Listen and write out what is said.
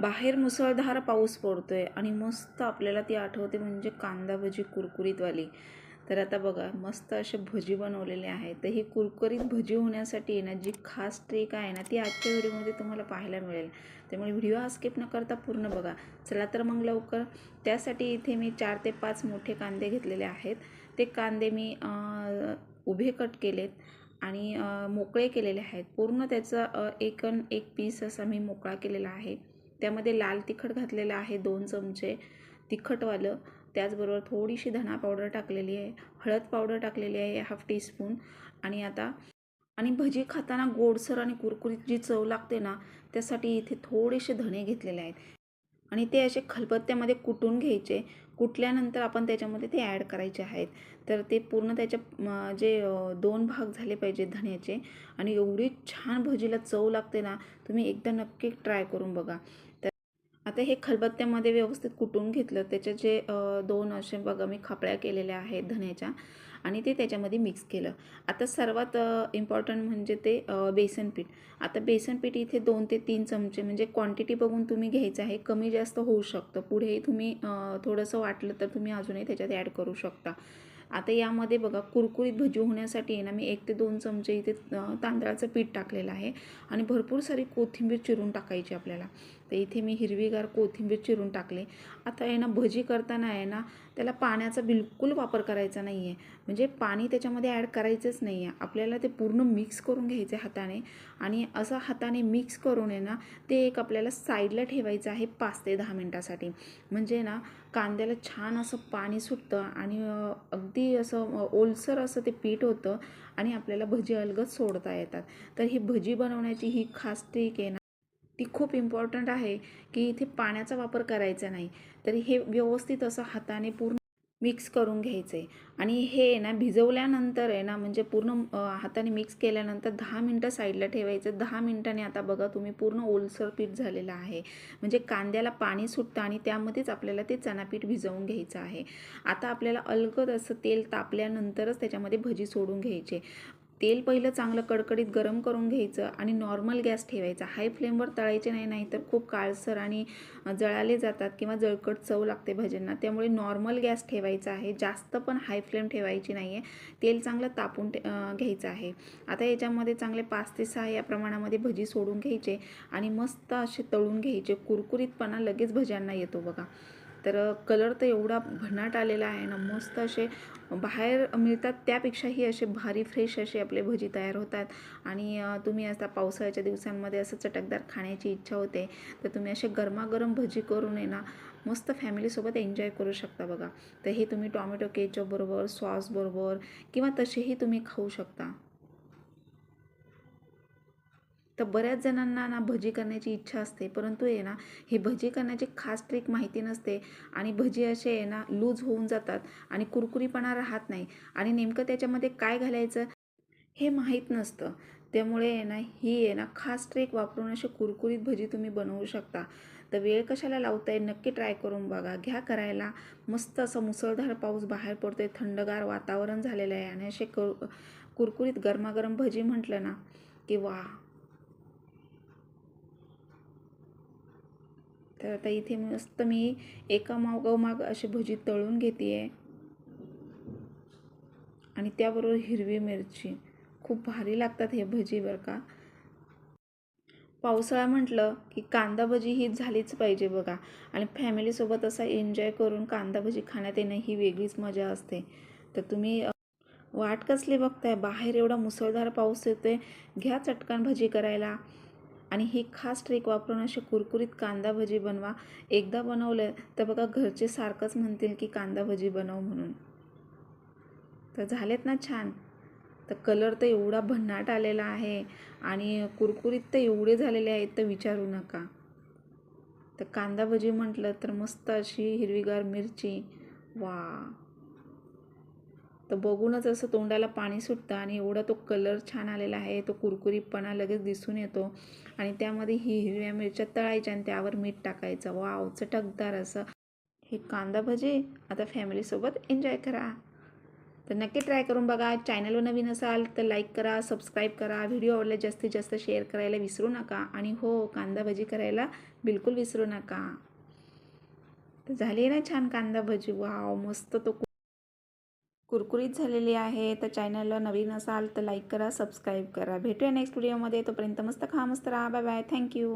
बाहेर मुसळधार पाऊस पडतो आहे आणि मस्त आपल्याला ती आठवते म्हणजे कांदा भजी कुरकुरीतवाली. तर आता बघा मस्त असे भजी बनवलेले आहेत. तर ही कुरकुरीत भजी होण्यासाठी आहे ना जी खास ट्रिक आहे ना ती आजच्या व्हिडिओमध्ये तुम्हाला पाहायला मिळेल. त्यामुळे व्हिडिओ हा स्किप न करता पूर्ण बघा. चला तर मग लवकर. त्यासाठी इथे मी चार ते पाच मोठे कांदे घेतलेले आहेत. ते कांदे मी उभे कट केलेत आणि मोकळे केलेले आहेत. पूर्ण त्याचा एक एक पीस असा मी मोकळा केलेला आहे. त्यामध्ये लाल तिखट घातलेलं आहे दोन चमचे तिखटवालं. त्याचबरोबर थोडीशी धणा पावडर टाकलेली आहे हळद पावडर टाकलेली आहे हाफ टीस्पून आणि आता आणि भजी खाताना गोडसर आणि कुरकुरीत जी चव लागते ना त्यासाठी इथे थोडेसे धणे घेतलेले आहेत. आणि ते असे खलबत्त्यामध्ये कुटून घ्यायचे. कुटल्यानंतर आपण त्याच्यामध्ये ते ॲड करायचे आहेत. तर ते पूर्ण त्याच्या जे दोन भाग झाले पाहिजे धण्याचे आणि एवढी छान भजीला चव लागते ना तुम्ही एकदा नक्की ट्राय करून बघा. आता हे खलबत्त्यामध्ये व्यवस्थित कुटून घेतलं त्याचे जे दोन असे बघा मी खापळ्या केलेल्या आहेत धण्याच्या आणि ते त्याच्यामध्ये मिक्स केलं. आता सर्वात इम्पॉर्टंट म्हणजे ते बेसन पीठ. आता बेसन पीठ इथे दोन ते तीन चमचे म्हणजे क्वांटिटी बघून तुम्ही घ्यायचं आहे कमी जास्त होऊ शकतं. पुढेही तुम्ही थोडंसं वाटलं तर तुम्ही अजूनही त्याच्यात ॲड करू शकता. आता यामध्ये बघा कुरकुरीत भजी होण्यासाठी आहे ना मी एक ते दोन चमचे इथे तांदळाचं पीठ टाकलेलं आहे आणि भरपूर सारी कोथिंबीर चिरून टाकायची आपल्याला. तर इथे मी हिरवीगार कोथिंबीर चिरून टाकले. आता आहे ना भजी करताना आहे ना त्याला पाण्याचा बिलकुल वापर करायचा नाही आहे म्हणजे पाणी त्याच्यामध्ये ॲड करायचंच नाही आहे आपल्याला ते पूर्ण मिक्स करून घ्यायचं आहे हाताने आणि असं हाताने मिक्स करून आहे ना ते एक आपल्याला साईडला ठेवायचं आहे पाच ते दहा मिनटासाठी. म्हणजे ना कांद्याला छान असं पाणी सुटतं आणि अगदी असं ओलसर असं ते पीठ होतं आणि आपल्याला भजी अलगद सोडता येतात. तर ही भजी बनवण्याची ही खास ट्रिक आहे ना ती खूप इम्पॉर्टंट आहे की इथे पाण्याचा वापर करायचा नाही. तर हे व्यवस्थित असं हाताने पूर्ण मिक्स करून घ्यायचं. आहे आणि हे आहे ना भिजवल्यानंतर आहे ना म्हणजे पूर्ण हाताने मिक्स केल्यानंतर दहा मिनटं साईडला ठेवायचं. दहा मिनटाने आता बघा तुम्ही पूर्ण ओलसर पीठ झालेलं आहे. म्हणजे कांद्याला पाणी सुटतं आणि त्यामध्येच आपल्याला ते चणापीठ भिजवून घ्यायचं आहे. आता आपल्याला अलगद असं तेल तापल्यानंतरच त्याच्यामध्ये भजी सोडून घ्यायचे. तेल पहिलं चांगलं कडकडीत गरम करून घ्यायचं आणि नॉर्मल गॅस ठेवायचा. हाय फ्लेमवर तळायचे नाही नाहीतर खूप काळसर आणि जळाले जातात किंवा जळकट चव लागते भज्यांना त्यामुळे नॉर्मल गॅस ठेवायचा आहे. जास्त पण हाय फ्लेम ठेवायची नाही आहे तेल चांगलं तापून घ्यायचं आहे. आता याच्यामध्ये चांगले पाच ते सहा या प्रमाणामध्ये भजी सोडून घ्यायचे आणि मस्त असे तळून घ्यायचे. कुरकुरीतपणा लगेच भज्यांना येतो बघा. तर कलर तर एवढा भन्नाट आलेला आहे ना मस्त असे बाहेर मिळतात त्यापेक्षाही असे भारी फ्रेश असे आपले भजी तयार होतात. आणि तुम्ही आता पावसाळ्याच्या दिवसांमध्ये असं चटकदार खाण्याची इच्छा होते तर तुम्ही असे गरमागरम भजी करून आहे ना मस्त फॅमिलीसोबत एन्जॉय करू शकता बघा. तर हे तुम्ही टॉमॅटो केचप बरोबर किंवा तसेही तुम्ही खाऊ शकता. तर बऱ्याच जणांना ना भजी करण्याची इच्छा असते परंतु आहे ना हे भजी करण्याची खास ट्रिक माहिती नसते आणि भजी असे आहे ना लूज होऊन जातात आणि कुरकुरीपणा राहत नाही. आणि नेमकं त्याच्यामध्ये काय घालायचं हे माहीत नसतं. त्यामुळे आहे ना ही आहे ना खास ट्रिक वापरून अशी कुरकुरीत भजी तुम्ही बनवू शकता. तर वेळ कशाला लावताय नक्की ट्राय करून बघा. घ्या करायला. मस्त असं मुसळधार पाऊस बाहेर पडतोय थंडगार वातावरण झालेलं आहे आणि असे कुरकुरीत गरमागरम भजी म्हटलं ना की वा! तर आता इथे मस्त मी एका मागोमाग अशी भजी तळून घेते आहे आणि त्याबरोबर हिरवी मिरची. खूप भारी लागतात हे भजी बरं का. पावसाळा म्हटलं की कांदा भजी ही झालीच पाहिजे बघा. आणि फॅमिलीसोबत असा एन्जॉय करून कांदा भजी खाण्यात येणं ही वेगळीच मजा असते. तर तुम्ही वाट कसली बघताय? बाहेर एवढा मुसळधार पाऊस येतोय. घ्या चटकन भजी करायला. आणि ही खास ट्रिक वापरून अशी कुरकुरीत कांदा भजी बनवा. एकदा बनवलं तर बघा घरचे सारखंच म्हणतील की कांदा भजी बनव म्हणून. तर झालेत ना छान. तर कलर तर एवढा भन्नाट आलेला आहे आणि कुरकुरीत तर एवढे झालेले आहेत तर विचारू नका. तर कांदा भजी म्हटलं तर मस्त अशी हिरवीगार मिरची. वा तर बघूनच असं तोंडाला पाणी सुटतं आणि एवढा तो कलर छान आलेला आहे तो कुरकुरीतपणा लगेच दिसून येतो. आणि त्यामध्ये ही हिरव्या मिरच्या तळायच्या आणि त्यावर मीठ टाकायचं. वाव चटकदार असं. हे कांदा भजी आता फॅमिलीसोबत एन्जॉय करा. तर नक्की ट्राय करून बघा. चॅनलवर नवीन असाल तर लाईक करा सबस्क्राईब करा. व्हिडिओ आवडल्यास जास्तीत जास्त शेअर करायला विसरू नका. आणि हो कांदा भजी करायला बिलकुल विसरू नका. तर झाली ना छान कांदा भजी. वाव मस्त तो कुरकुरीत झालेली आहे. तर चॅनलला नवीन असाल तर लाईक करा सबस्क्राईब करा. भेटूया नेक्स्ट व्हिडिओमध्ये तोपर्यंत मस्त खा मस्त राहा. Bye bye thank you